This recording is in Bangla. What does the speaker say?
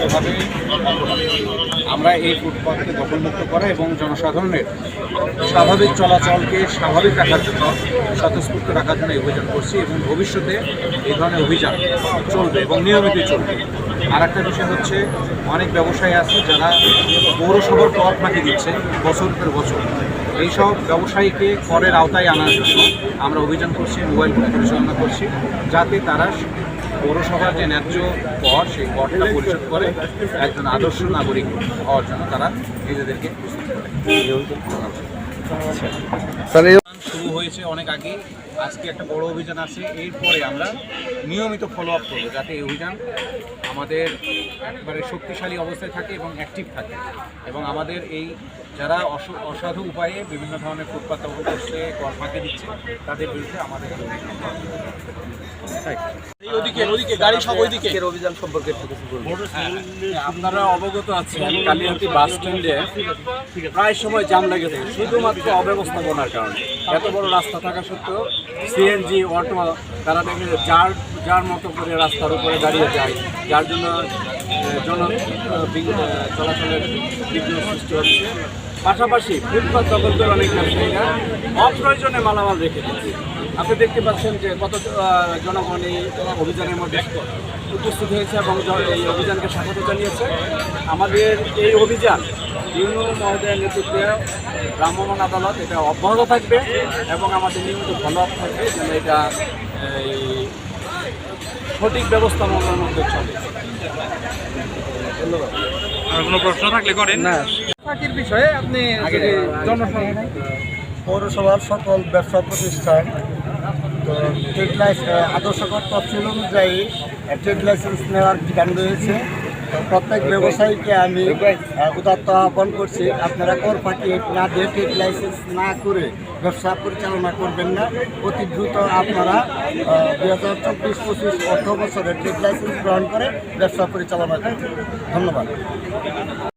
যথাযথভাবে আমরা এই ফুটপাথকে দখলমুক্ত করা এবং জনসাধারণের স্বাভাবিক চলাচলকে স্বাভাবিক রাখার জন্য, স্বতঃস্ফূর্ত রাখার জন্য এই অভিযান করছি এবং ভবিষ্যতে এই ধরনের অভিযান চলবে এবং নিয়মিতই চলবে। আর একটা বিষয় হচ্ছে, অনেক ব্যবসায়ী আছে যারা পৌরসভার কর ফাঁকি দিচ্ছে বছর পর বছর। এইসব ব্যবসায়ীকে করের আওতায় আনার জন্য আমরা অভিযান করছি, মোবাইল ফোন পরিচালনা করছি, যাতে তারা পৌরসভার যে ন্যায্য কর সেই করটা পরিশোধ করে একজন আদর্শ নাগরিক হওয়ার জন্য তারা নিজেদেরকে প্রস্তুত করে। শুরু হয়েছে অনেক আগে আজকে একটা বড় অভিযান আছে। এরপরে আমরা নিয়মিত ফলো আপ করব যাতে এই অভিযান আমাদের একবারে শক্তিশালী অবস্থায় থাকে এবং অ্যাক্টিভ থাকে। এবং আমাদের এই যারা অস- অসাধু উপায়ে বিভিন্ন ধরনের ফুটপাত দখল করছে কর ফাঁকে দিচ্ছে তাদের বিরুদ্ধে আমাদের ওদিকে ওদিকে গাড়ি সব ওইদিকে। অভিযান সম্পর্কে কিছু বলুন। আপনারা অবগত আছেন। কালিয়াতি বাস স্ট্যান্ডে প্রায় সময় জাম লেগে থাকে। শুধুমাত্র অব্যবস্থাপনার কারণে। এত বড় রাস্তা থাকা সত্ত্বেও সিএনজি অটো তারা দেখে যার যার মতো করে রাস্তার উপরে দাঁড়িয়ে যায় যার জন্য জন চলাচলের বিঘ্ন সৃষ্টি হচ্ছে। পাশাপাশি ফুটপাত দখল করে অনেক ব্যবসায়ীরা অপ্রয়োজনে মালামাল রেখে দিচ্ছে। আপনি দেখতে পাচ্ছেন যে কত জনগণ এই অভিযানের মধ্যে উপস্থিত হয়েছে এবং এই অভিযানকে স্বাগত জানিয়েছে। আমাদের এই অভিযান ইউনো মহোদয়ের নেতৃত্বে ভ্রাম্যমাণ আদালত এটা অব্যাহত থাকবে এবং আমাদের নিয়মিত ফলো আপ থাকবে যেন এটা এই সঠিক ব্যবস্থাপনার মধ্যে চলে। চাকরির বিষয়ে আপনি জনসংখ্যা পৌরসভার সকল ব্যবসা প্রতিষ্ঠান ট্রেড লাইসেন্স আদর্শকর তফসিল অনুযায়ী ট্রেড লাইসেন্স নেওয়ার বিধান রয়েছে। প্রত্যেক ব্যবসায়ীকে আমি উদাত্ত আহ্বান করছি, আপনারা কর ফাঁকি না দিয়ে ট্রেড লাইসেন্স না করে ব্যবসা পরিচালনা করবেন না। অতি দ্রুত আপনারা দুই হাজার চব্বিশ পঁচিশ অর্থ বছরে ট্রেড লাইসেন্স গ্রহণ করে ব্যবসা পরিচালনা করবেন। ধন্যবাদ।